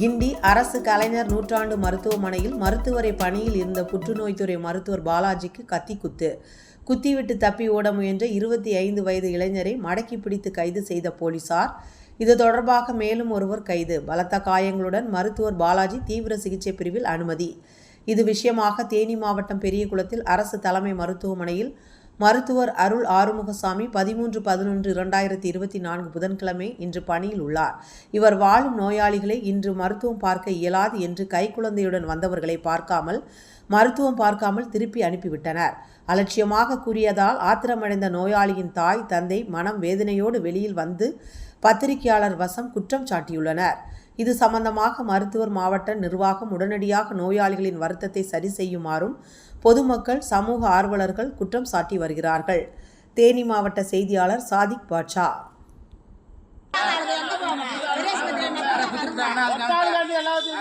கிண்டி அரசு கலைஞர் நூற்றாண்டு மருத்துவமனையில் மருத்துவரை பணியில் இருந்த புற்றுநோய்த்துறை மருத்துவர் பாலாஜிக்கு கத்தி குத்து குத்திவிட்டு தப்பி ஓட முயன்ற இருபத்தி ஐந்து வயது இளைஞரை மடக்கி பிடித்து கைது செய்த போலீசார். இது தொடர்பாக மேலும் ஒருவர் கைது. பலத்த காயங்களுடன் மருத்துவர் பாலாஜி தீவிர சிகிச்சை பிரிவில் அனுமதி. இது விஷயமாக தேனி மாவட்டம் பெரியகுளத்தில் அரசு தலைமை மருத்துவமனையில் மருத்துவர் அருள் ஆறுமுகசாமி பதிமூன்று பதினொன்று இரண்டாயிரத்தி இருபத்தி நான்கு புதன்கிழமை இன்று பணியில் உள்ளார். இவர் வாழும் நோயாளிகளை இன்று மருத்துவம் பார்க்க இயலாது என்று கைக்குழந்தையுடன் வந்தவர்களை பார்க்காமல் மருத்துவம் பார்க்காமல் திருப்பி அனுப்பிவிட்டனர். அலட்சியமாக கூறியதால் ஆத்திரமடைந்த நோயாளியின் தாய் தந்தை மனம் வேதனையோடு வெளியில் வந்து பத்திரிகையாளர் வசம் குற்றம் சாட்டியுள்ளனர். இது சம்பந்தமாக மருத்துவர் மாவட்ட நிர்வாகம் உடனடியாக நோயாளிகளின் வருத்தத்தை சரி செய்யுமாறும் பொதுமக்கள் சமூக ஆர்வலர்கள் குற்றம் சாட்டி வருகிறார்கள். தேனி மாவட்ட செய்தியாளர் சாதிக் பாட்ஷா. எல்லாத்தையும்